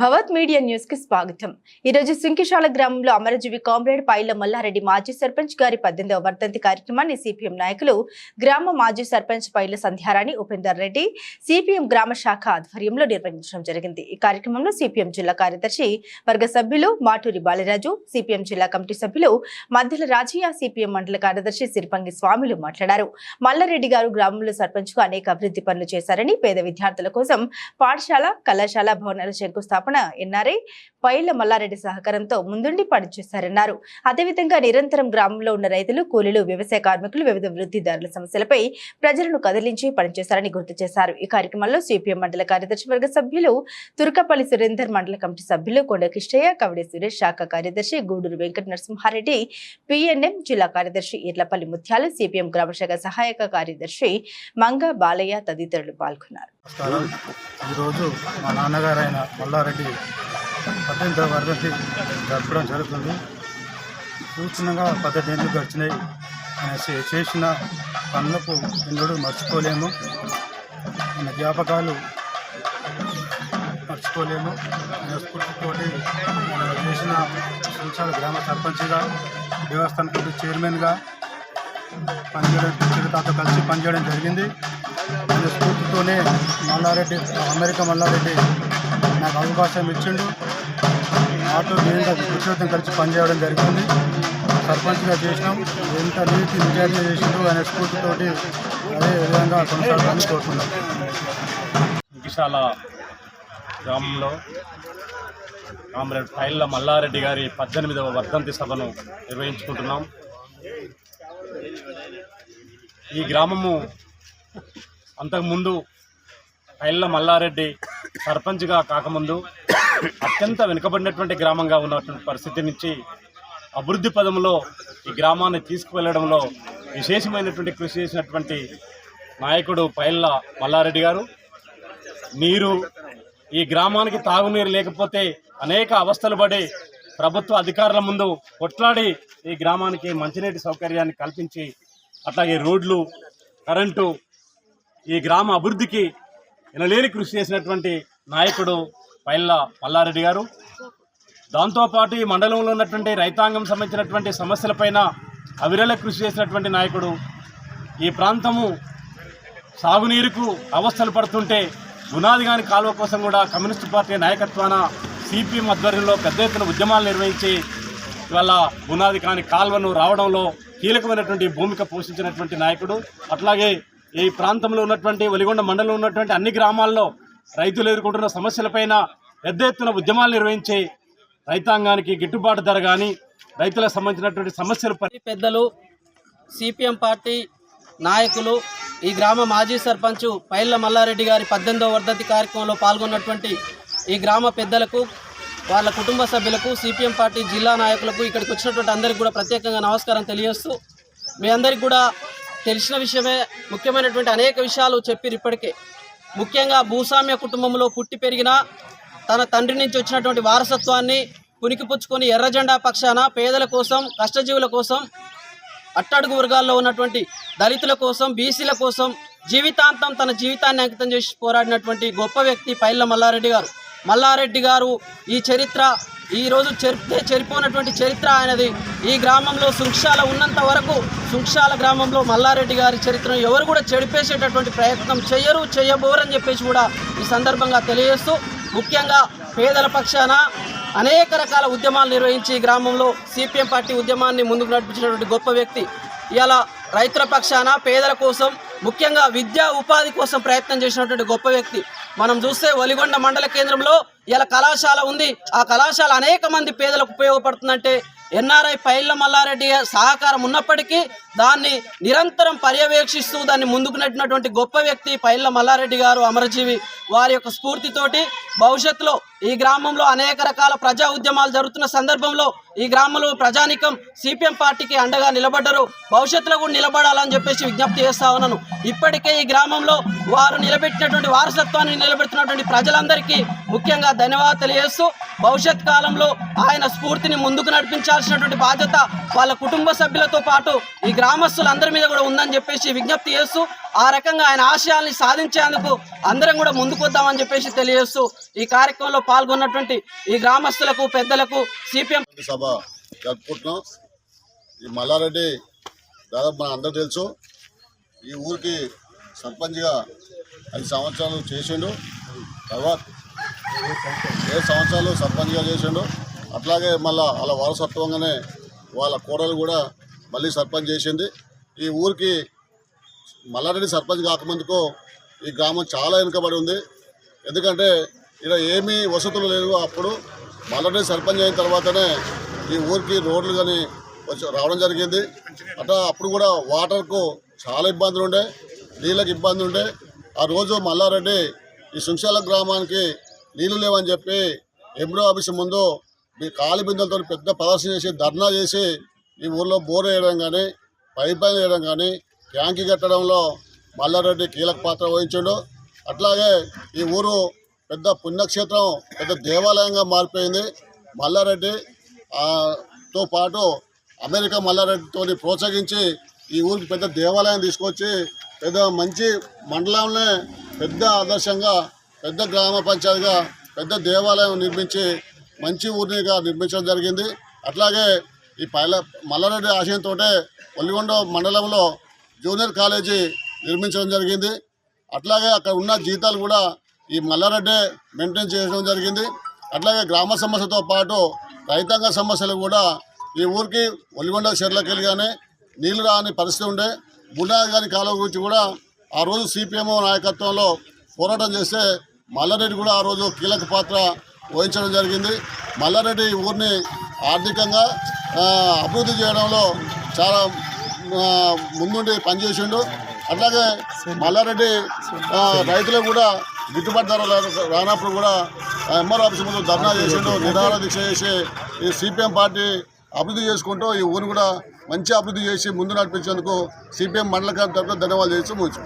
భవత్ media న్యూస్కి స్వాగతం. ఈ రోజు సుంకిశాల గ్రామంలో అమరజీవి కామ్రేడ్ పైల మల్లారెడ్డి మాజీ సర్పంచ్ గారి పద్దెనిమిదవ వర్ధంతి కార్యక్రమాన్ని సిపిఎం నాయకులు గ్రామ మాజీ సర్పంచ్ పైల సంధ్యారాణి ఉపేందర్ రెడ్డి సిపిఎం గ్రామ శాఖ ఆధ్వర్యంలో నిర్వహించడం జరిగింది. ఈ కార్యక్రమంలో సిపిఎం జిల్లా కార్యదర్శి వర్గ సభ్యులు మాటూరి బాలరాజు సిపిఎం జిల్లా కమిటీ సభ్యులు మధ్యల రాజయ్య సిపిఎం మండల కార్యదర్శి సిరిపంగి స్వాములు మాట్లాడారు. మల్లారెడ్డి గారు గ్రామంలో సర్పంచ్కు అనేక అభివృద్ధి పనులు చేశారని పేద విద్యార్థుల కోసం పాఠశాల కళాశాల భవనాల శంకుస్థాపన ఎన్ఆర్ఐ పైల మల్లారెడ్డి సహకారంతో ముందుండి పనిచేశారన్నారు అదేవిధంగా నిరంతరం గ్రామంలో ఉన్న రైతులు కూలీలు వ్యవసాయ కార్మికులు వివిధ వృద్ధిదారుల సమస్యలపై ప్రజలను కదిలించి పనిచేశారని గుర్తు చేశారు. ఈ కార్యక్రమంలో సిపిఎం మండల కార్యదర్శి వర్గ సభ్యులు తుర్కపల్లి సురేందర్ మండల కమిటీ సభ్యులు కొండ కిష్టయ్య కవడి సురేష్ శాఖ కార్యదర్శి గూడూరు వెంకట నరసింహారెడ్డి పిఎన్ఎం జిల్లా కార్యదర్శి ఇర్లపల్లి ముత్యాలు సిపిఎం గ్రామశాఖ సహాయక కార్యదర్శి మంగ బాలయ్య తదితరులు పాల్గొన్నారు. ఈరోజు మా నాన్నగారైన మల్లారెడ్డి పద్దెనిమిదవ వర్ధంతి జరపడం జరుగుతుంది. సూచనగా పద్దెనిమిది గడిచినాయి. ఆయన చేసిన పనులకు ఎన్నడూ మర్చిపోలేము. మన జ్ఞాపకాలు మర్చిపోలేము. ఆయన స్ఫూర్తితోటి చేసిన సంవత్సరాల గ్రామ సర్పంచ్గా దేవస్థాన కమిటీ చైర్మన్గా పనిచేయడం చిరుతాతో కలిసి పనిచేయడం జరిగింది. ఆయన స్ఫూర్తితోనే మల్లారెడ్డి అమెరికా మల్లారెడ్డి నాకు అవకాశం ఇచ్చిండు. ఆటో నేను విశ్వతం కలిసి పనిచేయడం జరిగింది. సర్పంచ్గా చేసినాం. ఎంత నీతి నిజాయితీ చేసిండు అనే స్ఫూర్తితోటి అదే విధంగా కొనసాగాలని కోరుకున్నాం విశాల గ్రామంలో కామ్రేడ్ పైళ్ళ మల్లారెడ్డి గారి పద్దెనిమిదవ వర్ధంతి సభను నిర్వహించుకుంటున్నాం. ఈ గ్రామము అంతకుముందు పైళ్ళ మల్లారెడ్డి సర్పంచ్గా కాకముందు అత్యంత వెనుకబడినటువంటి గ్రామంగా ఉన్నటువంటి పరిస్థితి నుంచి అభివృద్ధి పదంలో ఈ గ్రామాన్ని తీసుకువెళ్ళడంలో విశేషమైనటువంటి కృషి చేసినటువంటి నాయకుడు పైళ్ళ మల్లారెడ్డి గారు. నీరు ఈ గ్రామానికి తాగునీరు లేకపోతే అనేక అవస్థలు పడి ప్రభుత్వ అధికారుల ముందు కొట్లాడి ఈ గ్రామానికి మంచినీటి సౌకర్యాన్ని కల్పించి అట్లాగే రోడ్లు కరెంటు ఈ గ్రామ అభివృద్ధికి ఎనలేని కృషి చేసినటువంటి నాయకుడు పైళ్ళ మల్లారెడ్డి గారు. దాంతోపాటు ఈ మండలంలో ఉన్నటువంటి రైతాంగం సంబంధించినటువంటి సమస్యలపైన అవిరల కృషి చేసినటువంటి నాయకుడు. ఈ ప్రాంతము సాగునీరుకు అవస్థలు పడుతుంటే గునాది గాని కాలువ కోసం కూడా కమ్యూనిస్టు పార్టీ నాయకత్వాన సిపిఎం ఆధ్వర్యంలో పెద్ద ఎత్తున ఉద్యమాలు నిర్వహించి ఇవాళ గునాది కాని కాలువను రావడంలో కీలకమైనటువంటి భూమిక పోషించినటువంటి నాయకుడు. అట్లాగే ఈ ప్రాంతంలో ఉన్నటువంటి వలిగొండ మండలంలో ఉన్నటువంటి అన్ని గ్రామాల్లో రైతులు ఎదుర్కొంటున్న సమస్యలపైన పెద్ద ఎత్తున ఉద్యమాలు నిర్వహించి రైతాంగానికి గిట్టుబాటు ధర కానీ రైతులకు సంబంధించినటువంటి సమస్యలు పెద్దలు సిపిఎం పార్టీ నాయకులు ఈ గ్రామ మాజీ సర్పంచ్ పైళ్ళ మల్లారెడ్డి గారి పద్దెనిమిదవ వర్ధంతి కార్యక్రమంలో పాల్గొన్నటువంటి ఈ గ్రామ పెద్దలకు వాళ్ళ కుటుంబ సభ్యులకు సిపిఎం పార్టీ జిల్లా నాయకులకు ఇక్కడికి వచ్చినటువంటి అందరికీ కూడా ప్రత్యేకంగా నమస్కారం తెలియజేస్తూ మీ అందరికీ కూడా తెలిసిన విషయమే. ముఖ్యమైనటువంటి అనేక విషయాలు చెప్పిరు ఇప్పటికే. ముఖ్యంగా భూస్వామ్య కుటుంబంలో పుట్టి పెరిగిన తన తండ్రి నుంచి వచ్చినటువంటి వారసత్వాన్ని పునికిపుచ్చుకొని ఎర్రజెండా పక్షాన పేదల కోసం కష్టజీవుల కోసం అట్టడుగు వర్గాల్లో ఉన్నటువంటి దళితుల కోసం బీసీల కోసం జీవితాంతం తన జీవితాన్ని అంకితం చేసి పోరాడినటువంటి గొప్ప వ్యక్తి పైళ్ళ మల్లారెడ్డి గారు. మల్లారెడ్డి గారు ఈ చరిత్ర ఈ రోజు చెరిపితే చెరిపోనటువంటి చరిత్ర ఆయనది. ఈ గ్రామంలో సుంక్షాల ఉన్నంత వరకు సుంక్షాల గ్రామంలో మల్లారెడ్డి గారి చరిత్రను ఎవరు కూడా చెడిపేసేటటువంటి ప్రయత్నం చేయరు చేయబోరని చెప్పేసి కూడా ఈ సందర్భంగా తెలియజేస్తూ ముఖ్యంగా పేదల పక్షాన అనేక రకాల ఉద్యమాలు నిర్వహించి ఈ గ్రామంలో సిపిఎం పార్టీ ఉద్యమాన్ని ముందుకు నడిపించినటువంటి గొప్ప వ్యక్తి. ఇలా రైతుల పక్షాన పేదల కోసం ముఖ్యంగా విద్యా ఉపాధి కోసం ప్రయత్నం చేసినటువంటి గొప్ప వ్యక్తి. మనం చూస్తే ఒలిగొండ మండల కేంద్రంలో ఇలా కళాశాల ఉంది. ఆ కళాశాల అనేక మంది పేదలకు ఉపయోగపడుతుందంటే ఎన్ఆర్ఐ పైళ్ళ మల్లారెడ్డి సహకారం ఉన్నప్పటికీ దాన్ని నిరంతరం పర్యవేక్షిస్తూ దాన్ని ముందుకు నెట్టినటువంటి గొప్ప వ్యక్తి పైళ్ళ మల్లారెడ్డి గారు అమరజీవి వారి యొక్క స్ఫూర్తితోటి భవిష్యత్తులో ఈ గ్రామంలో అనేక రకాల ప్రజా ఉద్యమాలు జరుగుతున్న సందర్భంలో ఈ గ్రామంలో ప్రజానికం సిపిఎం పార్టీకి అండగా నిలబడ్డరు. భవిష్యత్తులో కూడా నిలబడాలని చెప్పేసి విజ్ఞప్తి చేస్తా ఉన్నాను. ఇప్పటికే ఈ గ్రామంలో వారు నిలబెట్టినటువంటి వారసత్వాన్ని నిలబెడుతున్నటువంటి ప్రజలందరికీ ముఖ్యంగా ధన్యవాదాలు తెలియజేస్తూ భవిష్యత్ కాలంలో ఆయన స్ఫూర్తిని ముందుకు నడిపించాల్సినటువంటి బాధ్యత వాళ్ళ కుటుంబ సభ్యులతో పాటు ఈ గ్రామస్తులందరి మీద కూడా ఉందని చెప్పేసి విజ్ఞప్తి చేస్తూ ఆ రకంగా ఆయన ఆశయాల్ని సాధించేందుకు అందరం కూడా ముందుకు వద్దామని చెప్పేసి తెలియజేస్తూ ఈ కార్యక్రమంలో పాల్గొన్నటువంటి ఈ గ్రామస్తులకు పెద్దలకు సిపిఎం ఈ సభ జరుపుకుంటున్నాం. ఈ మల్లారెడ్డి దాదాపు మన అందరూ తెలుసు. ఈ ఊరికి సర్పంచ్గా ఐదు సంవత్సరాలు చేసిండు. తర్వాత ఏ సంవత్సరాలు సర్పంచ్గా చేసిండు. అట్లాగే మళ్ళా వాళ్ళ వారసత్వంగానే వాళ్ళ కోడలు కూడా మళ్ళీ సర్పంచ్ చేసింది. ఈ ఊరికి మల్లారెడ్డి సర్పంచ్ కాకముందుకు ఈ గ్రామం చాలా వెనుకబడి ఉంది. ఎందుకంటే ఇక్కడ ఏమీ వసతులు లేవు అప్పుడు. మల్లారెడ్డి సర్పంచ్ అయిన తర్వాతనే ఈ ఊరికి రోడ్లు కానీ వచ్చి రావడం జరిగింది. అట్లా అప్పుడు కూడా వాటర్కు చాలా ఇబ్బందులు ఉండే నీళ్ళకి ఇబ్బంది ఉండే. ఆ రోజు మల్లారెడ్డి ఈ సుంశాల గ్రామానికి నీళ్ళు లేవని చెప్పి ఎంబ్రో ఆఫీస్ ముందు మీ కాలి బిందెలతో పెద్ద ప్రదర్శన చేసి ధర్నా చేసి ఈ ఊర్లో బోర్ వేయడం కానీ పైప్ లైన్ వేయడం కానీ ట్యాంకి కట్టడంలో మల్లారెడ్డి కీలక పాత్ర వహించాడు. అట్లాగే ఈ ఊరు పెద్ద పుణ్యక్షేత్రం పెద్ద దేవాలయంగా మారిపోయింది. మల్లారెడ్డి తో పాటు అమెరికా మల్లారెడ్డితో ప్రోత్సహించి ఈ ఊరికి పెద్ద దేవాలయం తీసుకొచ్చి పెద్ద మంచి మండలంలో పెద్ద ఆదర్శంగా పెద్ద గ్రామ పంచాయతీగా పెద్ద దేవాలయం నిర్మించి మంచి ఊరినిగా నిర్మించడం జరిగింది. అట్లాగే ఈ పైల మల్లారెడ్డి ఆశయంతో ఒల్లిగొండ మండలంలో జూనియర్ కాలేజీ నిర్మించడం జరిగింది. అట్లాగే అక్కడ ఉన్న జీతాలు కూడా ఈ మల్లారెడ్డి మెయింటైన్ చేయడం జరిగింది. అట్లాగే గ్రామ సమస్యతో పాటు రైతాంగ సమస్యలు కూడా ఈ ఊరికి ఒలిగొండ చెర్లకెళ్ళి కానీ నీళ్ళు రాని పరిస్థితి ఉండే. బునాది గారి కాలం గురించి కూడా ఆ రోజు సిపిఎం నాయకత్వంలో పోరాటం చేస్తే మల్లారెడ్డి కూడా ఆ రోజు కీలక పాత్ర వహించడం జరిగింది. మల్లారెడ్డి ఈ ఊరిని ఆర్థికంగా అభివృద్ధి చేయడంలో చాలా ముందుండి పనిచేసిండు. అట్లాగే మల్లారెడ్డి ఆ, రైతులకు కూడా గిట్టుబాటు ధర రానప్పుడు కూడా ఎంఆర్ ఆఫీస్ ముందు ధర్నా చేసిండు నిరాహార దీక్ష చేసి ఈ సిపిఎం పార్టీ అభివృద్ధి చేసుకుంటూ ఈ ఊరిని కూడా మంచి అభివృద్ధి చేసి ముందు నడిపించేందుకు సిపిఎం మండల కమిటీ తరఫున ధన్యవాదాలు చేసి ముగించు